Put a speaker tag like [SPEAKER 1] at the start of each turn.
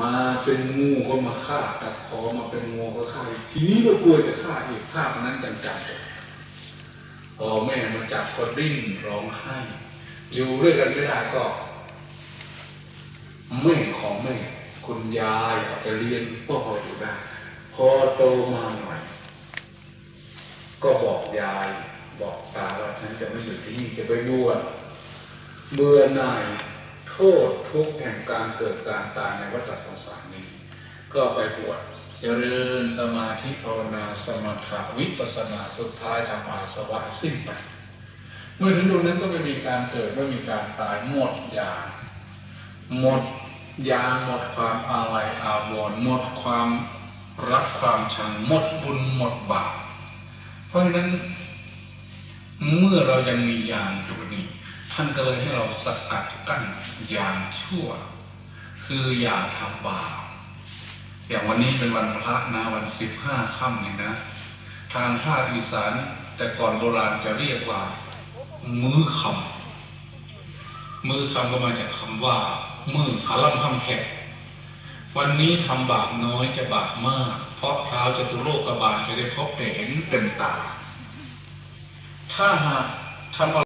[SPEAKER 1] มาเป็นงูก็มาฆ่าตัดคอมาเป็นงูก็ฆ่าอีกทีนี้ก็กลัวจะฆ่าอีกฆ่าคนนั้นจังๆพอแม่มาจับก็ดิ้นร้องไห้อยู่ด้วยกันไม่ได้ก็แม่ของแม่คุณยายอาจจะเรียนก็พออยู่ได้พอโตมาหน่อย ก็บอกยายบอกตาว่าฉันจะไม่อยู่ที่นี่จะไปบวชเบื่อหน่าย โทษทุกแห่งการเกิดการตายในวัฏสงสารนี้ ก็ไปบวชเจริญสมาธิภาวนาสมถะวิปัสสนาสุดท้ายทำอาสวะสิ้นไปเมื่อถึงตรงนั้นก็ไม่มีการเกิดไม่มีการตายหมดอย่างหมดยาหมดความอาลัยอาวรณ์หมดความรักความชังหมดบุญหมดบาปเพราะฉะนั้น เมื่อเรายังมียางอยู่นี่ ท่านก็เลยให้เราสกัดกั้นยางชั่ว คืออย่าทำบาปอย่างวันนี้เป็นวันพระนะวันสิบห้าค่ำนี่นะ ทางภาคอีสานแต่ก่อนโบราณจะเรียกว่า มื้อคำมือคำก็มาจากคำว่า มือขาล่ำคำแขกวันนี้ทำบาปน้อยจะบาปมาก เพราะเท้าวจตุโลกบาลจะได้พบเห็นเต็มตา ถ้าหากทำ